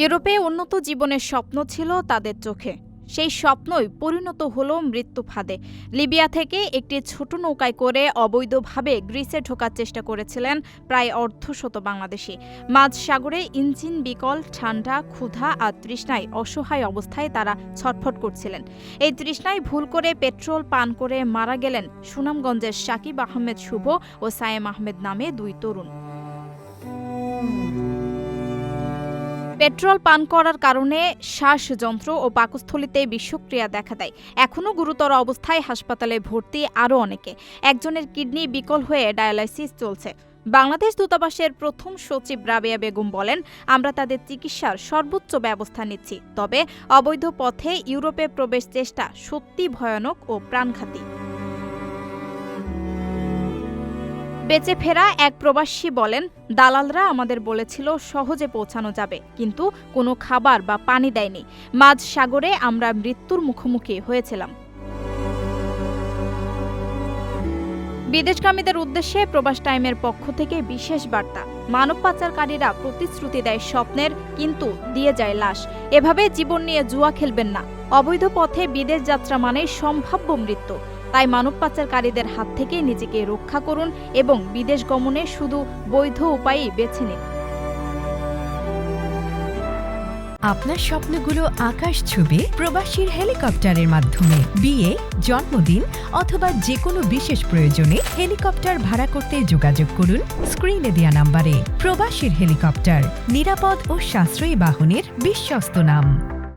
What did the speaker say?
ইউরোপে উন্নত জীবনের স্বপ্ন ছিল তাদের চোখে। সেই স্বপ্নই পরিণত হল মৃত্যু ফাঁদে। লিবিয়া থেকে একটি ছোট নৌকায় করে অবৈধভাবে গ্রিসে ঢোকার চেষ্টা করেছিলেন প্রায় অর্ধশত বাংলাদেশি। মাঝ সাগরে ইঞ্জিন বিকল, ঠান্ডা, ক্ষুধা আর তৃষ্ণায় অসহায় অবস্থায় তারা ছটফট করছিলেন। এই তৃষ্ণায় ভুল করে পেট্রোল পান করে মারা গেলেন সুনামগঞ্জের সাকিব আহমেদ শুভ ও সায়েম আহমেদ নামে দুই তরুণ। পেট্রোল পান করার কারণে শ্বাসযন্ত্র ও পাকস্থলিতে বিষক্রিয়া দেখা দেয়। এখনও গুরুতর অবস্থায় হাসপাতালে ভর্তি আরও অনেকে। একজনের কিডনি বিকল হয়ে ডায়ালাইসিস চলছে। বাংলাদেশ দূতাবাসের প্রথম সচিব রাবেয়া বেগম বলেন, আমরা তাদের চিকিৎসার সর্বোচ্চ ব্যবস্থা নিচ্ছি। তবে অবৈধ পথে ইউরোপে প্রবেশ চেষ্টা সত্যি ভয়ানক ও প্রাণঘাতী। বেঁচে ফেরা এক প্রবাসী বলেন, দালালরা আমাদের বলেছিল সহজে পৌঁছানো যাবে, কিন্তু কোনো খাবার বা পানি দেয়নি। মাঝ সাগরে আমরা মৃত্যুর মুখোমুখি হয়েছিলাম। বিদেশগামীদের উদ্দেশ্যে প্রবাস টাইমের পক্ষ থেকে বিশেষ বার্তা। মানব পাচারকারীরা প্রতিশ্রুতি দেয় স্বপ্নের, কিন্তু দিয়ে যায় লাশ। এভাবে জীবন নিয়ে জুয়া খেলবেন না। অবৈধ পথে বিদেশ যাত্রা মানে সম্ভাব্য মৃত্যু। তাই মানব পাচারকারীদের হাত থেকে নিজেকে রক্ষা করুন এবং বিদেশ গমনে শুধু বৈধ উপায়ই বেছে নিন। আপনার স্বপ্নগুলো আকাশ ছুবে প্রবাসীর হেলিকপ্টারের মাধ্যমে। বিয়ে, জন্মদিন অথবা যে কোনো বিশেষ প্রয়োজনে হেলিকপ্টার ভাড়া করতে যোগাযোগ করুন স্ক্রিনে দেয়া নাম্বারে। প্রবাসীর হেলিকপ্টার, নিরাপদ ও সাশ্রয়ী বাহনের বিশ্বস্ত নাম।